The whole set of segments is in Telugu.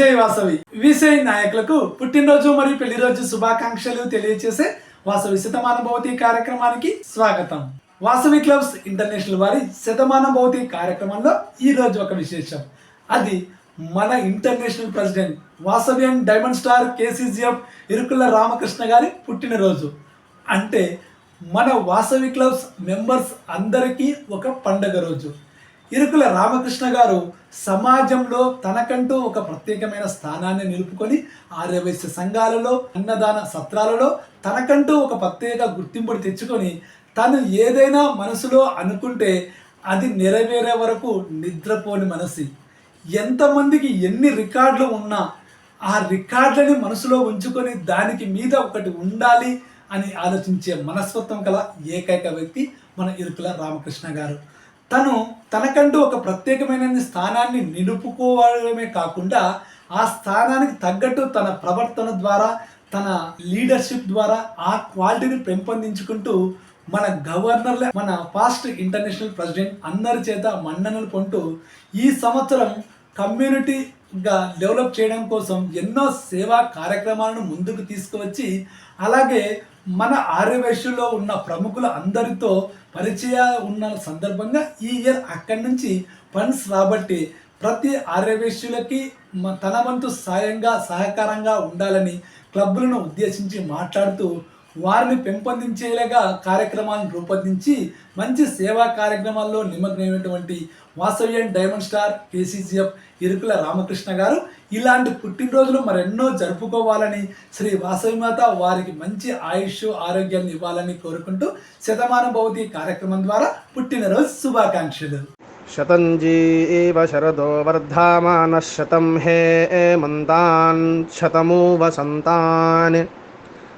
జై వాసవి విసై నాయకులకు పుట్టినరోజు మరియు పెళ్ళి రోజు శుభాకాంక్షలు తెలియజేసే వాసవి శతమాన భవతి కార్యక్రమానికి స్వాగతం. వాసవి క్లబ్స్ ఇంటర్నేషనల్ వారి శతమాన భవతి కార్యక్రమంలో ఈ రోజు ఒక విశేషం. అది మన international president Vasavian diamond star KCGF Irukula Ramakrishna గారి పుట్టినరోజు. అంటే మన వాసవి క్లబ్స్ మెంబర్స్ అందరికీ ఒక పండగ రోజు. ఇరుకుల రామకృష్ణ గారు సమాజంలో తనకంటూ ఒక ప్రత్యేకమైన స్థానాన్ని నిలుపుకొని ఆర్యవైశ్య సంఘాలలో అన్నదాన సత్రాలలో తనకంటూ ఒక ప్రత్యేక గుర్తింపుని తెచ్చుకొని తను ఏదైనా మనసులో అనుకుంటే అది నెరవేరే వరకు నిద్రపోని మనసి. ఎంతమందికి ఎన్ని రికార్డులు ఉన్నా ఆ రికార్డులని మనసులో ఉంచుకొని దానికి మీద ఒకటి ఉండాలి అని ఆలోచించే మనస్తత్వం కల ఏకైక వ్యక్తి మన ఇరుకుల రామకృష్ణ గారు. తను తనకంటూ ఒక ప్రత్యేకమైన స్థానాన్ని నిలుపుకోవడమే కాకుండా ఆ స్థానానికి తగ్గట్టు తన ప్రవర్తన ద్వారా తన లీడర్షిప్ ద్వారా ఆ క్వాలిటీని పెంపొందించుకుంటూ మన గవర్నర్లే మన ఫాస్ట్ ఇంటర్నేషనల్ ప్రెసిడెంట్ అందరి చేత మన్ననలు పొందుతూ ఈ సంవత్సరం కమ్యూనిటీ ఇంకా డెవలప్ చేయడం కోసం ఎన్నో సేవా కార్యక్రమాలను ముందుకు తీసుకువచ్చి అలాగే మన ఆర్యవేశ్యలో ఉన్న ప్రముఖుల అందరితో పరిచయ ఉన్న సందర్భంగా ఈ ఇయర్ అక్కడి నుంచి ఫండ్స్ రాబట్టి ప్రతి ఆర్యవేశ్యులకి తన వంతు సాయంగా సహకారంగా ఉండాలని క్లబ్బులను ఉద్దేశించి మాట్లాడుతూ వారిని పెంపొందించేలాగా కార్యక్రమాలను రూపొందించి మంచి సేవా కార్యక్రమాల్లో నిమగ్నమైనటువంటి Vasavyan diamond star KCCF Irukula Ramakrishna garu. ఇలాంటి పుట్టినరోజులు మరెన్నో జరుపుకోవాలని శ్రీ వాసవిమాత వారికి మంచి ఆయుష్ ఆరోగ్యాన్ని ఇవ్వాలని కోరుకుంటూ శతమాన భవతి కార్యక్రమం ద్వారా పుట్టినరోజు శుభాకాంక్షలు. శతంజీ శరదో వర్ధమాన శతం హే మంతాన్ శతమూ వసంతాన్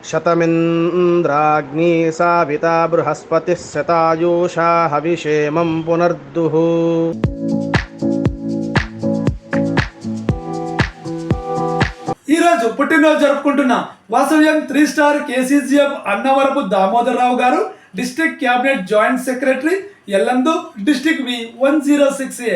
शतमिन्द्राग्नी साविता बृहस्पतिः शतायुषा हविषेमं पुनर्दुः ఈ రోజు పుట్టినరోజు జరుపుకుంటున్న వాసవ్యం three star KCGF Annavarapu Damodar Rao గారు district cabinet joint secretary Yellandu district V one zero six A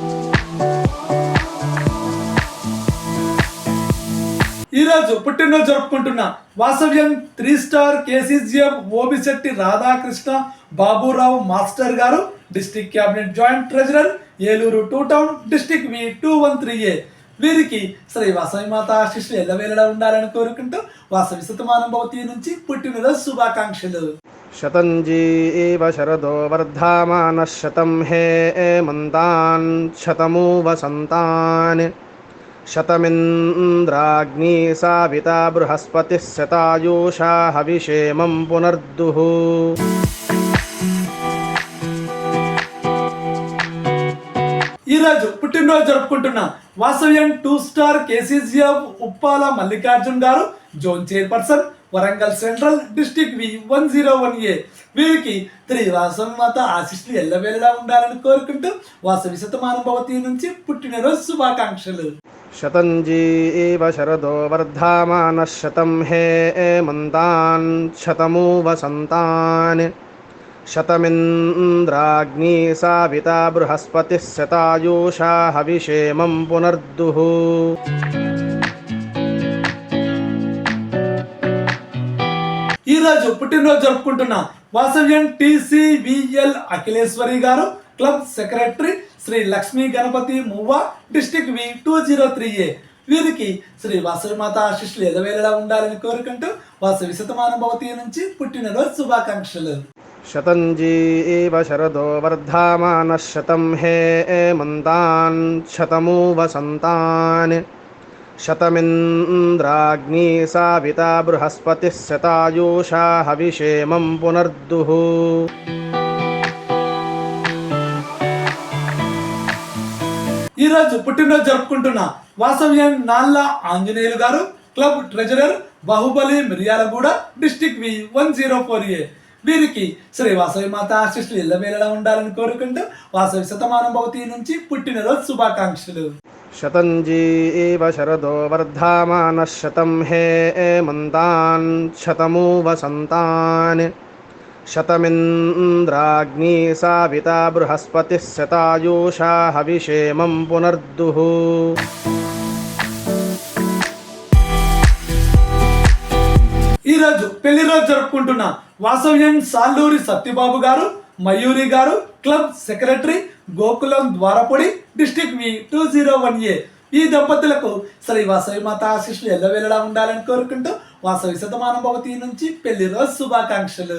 ఈరోజు పుట్టినరోజు జరుపుకుంటున్నా. వాసవ్యం three star KCGM Obisetti Radhakrishna Baburao master గారు district cabinet joint treasurer Eluru two town district V two one three A. వీరికి శ్రీ వాసవి మాత ఆశిష్లు ఎల్లవేళలా ఉండాలని కోరుకుంటూ వాసవి శతమానం భవతి నుంచి పుట్టినరోజు శుభాకాంక్షలు. శతంజీ శరదో వర్ధమాన శతం హే మంతాన్ శతమూవ సంతాన్. शतमिन्द्राग्नी साविता बृहस्पतिः शतायुषा हविषेमं पुनर्दुः ఈ రోజు పుట్టినరోజు జరుపుకుంటున్న వాసవ్యం two star KCGF Uppala Mallikarjun గారు zone chairperson Warangal central district V one zero one A వీరికి శ్రీ వాసవి మాత ఆశిష్లు ఎల్లవేళలా ఉండాలని కోరుకుంటూ వాసవి శతమానం భవతి నుంచి పుట్టినరోజు శుభాకాంక్షలు शतञ्जीव शरदो वर्धामानः शतं हे मन्तान् शतमु वसन्तान् शतमिन्द्राग्नी साविता बृहस्पतिः शतायुषा हविषेमं पुनर्दुः ఈ రోజు పుట్టినరోజు జరుపుకుంటున్న వాసవ్యం టీసీవిఎల్ అఖిలేశ్వరి గారు club secretary Shri Lakshmi Ganapati Muvva district V two zero three A. వీరికి శ్రీ వాసవిమాత ఆశిష్లు ఎదవేలా ఉండాలని కోరుకుంటూ వాసవి శతమానుభవతి నుంచి పుట్టినరోజు శుభాకాంక్షలు. శతంజీ శరదో వర్ధమాన శతం హే మంతాన్ శతమూ వసంతాన్ శతమింద్రాగ్ని సావిత బృహస్పతి శతాయూషా హవిషేమం పునర్దుః. ఈరోజు పుట్టినరోజు జరుపుకుంటున్న వాసవ్యం నాల్లా ఆంజనేయులు గారు club treasurer Baahubali Miryalaguda district V one zero four A. వీరికి శ్రీ వాసవి మాత ఆశిష్లు ఇళ్ళవేళలా ఉండాలని కోరుకుంటూ వాసవి శతమానం భవతి నుంచి పుట్టినరోజు శుభాకాంక్షలు. శతంజీ శరదో వర్ధమాన శతం హే మంతాన్ శతమూ వసంతాన్ शतमिन्द्राग्नी साविता बृहस्पतिः शतायुषा हविषेमं पुनर्दुः ఈ రోజు పెళ్లి రోజు జరుపుకుంటున్న వాసవ్యం సాల్లూరి సత్యబాబు గారు మయూరి గారు club secretary Gokulam Dwarapudi district V two zero one A ఈ దంపతులకు శ్రీ వాసవి మాత ఆశీస్సులు ఎల్లవేళలా ఉండాలని కోరుకుంటూ వాసవి శతమానం భవతి నుంచి పెళ్లి రోజు శుభాకాంక్షలు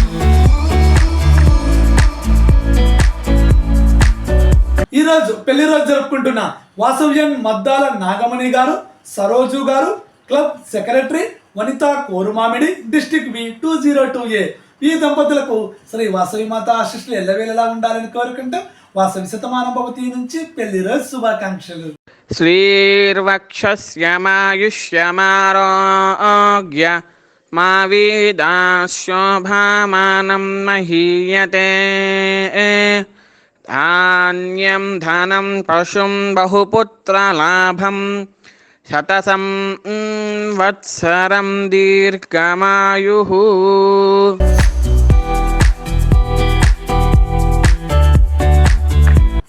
ఈరోజు పెళ్ళి రోజు జరుపుకుంటున్న వాసవ్యం మద్దాల నాగమణి గారు సరోజు గారు club secretary Vanitha Korumamidi district V two zero two A. ఈ దంపతులకు శ్రీ వాసవి మాత ఆశిష్లు ఎల్లవేళలా ఉండాలని కోరుకుంటూ వాసవి శతమానం భవతి నుంచి పెళ్ళి రోజు శుభాకాంక్షలు. శ్రీర్వక్షమాయుష్యమారోగ్య మా వీదాశోభామానం మహీయతే. ధాన్యం ధనం పశుం బహుపుత్రలాభం శతసం వత్సరం దీర్ఘమాయు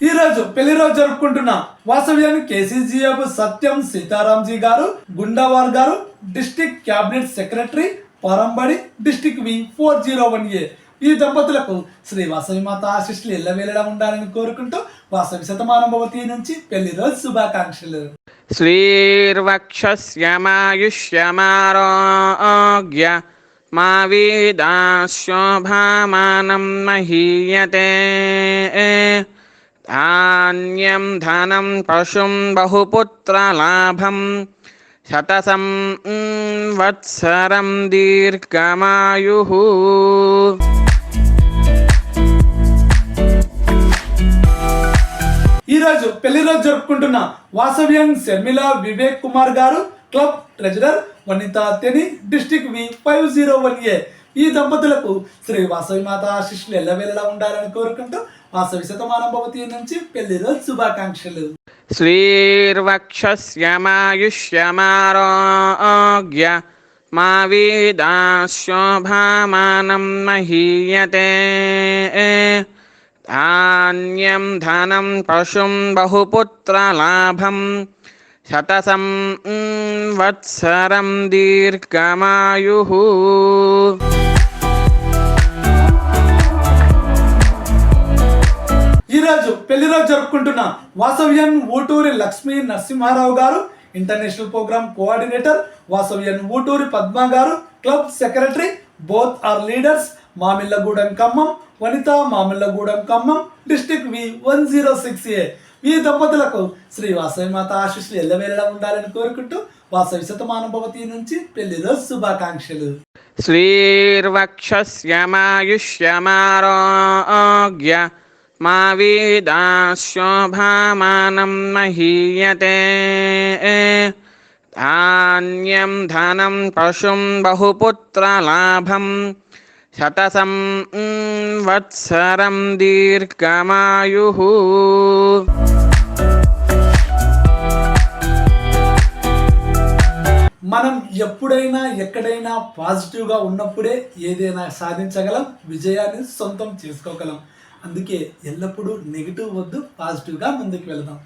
ఈరోజు పెళ్ళి రోజు జరుపుకుంటున్న వాసవ్యం కేసీజీఎఫ్ సత్యం సీతారాంజీ గారు గుండవార్ గారు district cabinet secretary Parambadi district wing four zero one A. ఈ దంపతులకు శ్రీ వాసవి మాత ఆశిష్లు వెళ్ళడం ఉండాలని కోరుకుంటూ వాసవి శతమానుభవతి నుంచి పెళ్ళి రోజు శుభాకాంక్షలు. శ్రీర్వక్షమాయుష్యమారోగ్య మా వీదాశోభామానం మహీయతే. ధాన్యం ధనం పశుం బహుపుత్రలాభం శతసం వత్సరం దీర్ఘమాయు. ఈరోజు పెళ్ళి రోజు జరుపుకుంటున్న వాసవ్యం శర్మిల వివేక్ కుమార్ గారు club treasurer Vanitha Theni district V five zero one A. ఈ దంపతులకు శ్రీ వాసవి మాత ఆశిష్లు ఎల్లవేళలా ఉండాలని కోరుకుంటూ వాసవి శతమానం భవతి నుంచి పెళ్ళి రోజు శుభాకాంక్షలు. శ్రీర్వక్షమాయుష్యమారోగ్య మా వీదాశోభామానం మహీయతే. ధాన్యం ధనం పశుం బహుపుత్రలాభం శతసం వత్సరం దీర్ఘమాయు ఈరోజు పెళ్ళిరోజు జరుపుకుంటున్న వాసవ్యన్ ఊటూరి లక్ష్మీ నరసింహారావు గారు international programme coordinator Vasavian Uturi Padma గారు club secretary both are leaders Mamillagudem Khammam Vanitha Mamillagudem Khammam district V one zero six A. ఈ దంపతులకు శ్రీ వాసవి మాత ఆశీస్సులు ఎల్లవేళలా ఉండాలని కోరుకుంటూ వాసవి శతమానుభవతి నుంచి పెళ్ళిలో శుభాకాంక్షలు. శ్రీర్వక్షమాయుష్యమారోగ్య మా వీదాశోభామానం మహీయతే. ధాన్యం ధనం పశుం బహుపుత్రలాభం శతసం వత్సరం దీర్ఘమాయు మనం ఎప్పుడైనా ఎక్కడైనా పాజిటివ్గా ఉన్నప్పుడే ఏదైనా సాధించగలం విజయాన్ని సొంతం చేసుకోగలం. అందుకే ఎల్లప్పుడూ నెగిటివ్ వద్దు పాజిటివ్గా ముందుకు వెళదాం.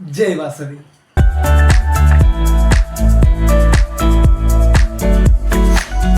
జై వాసవి.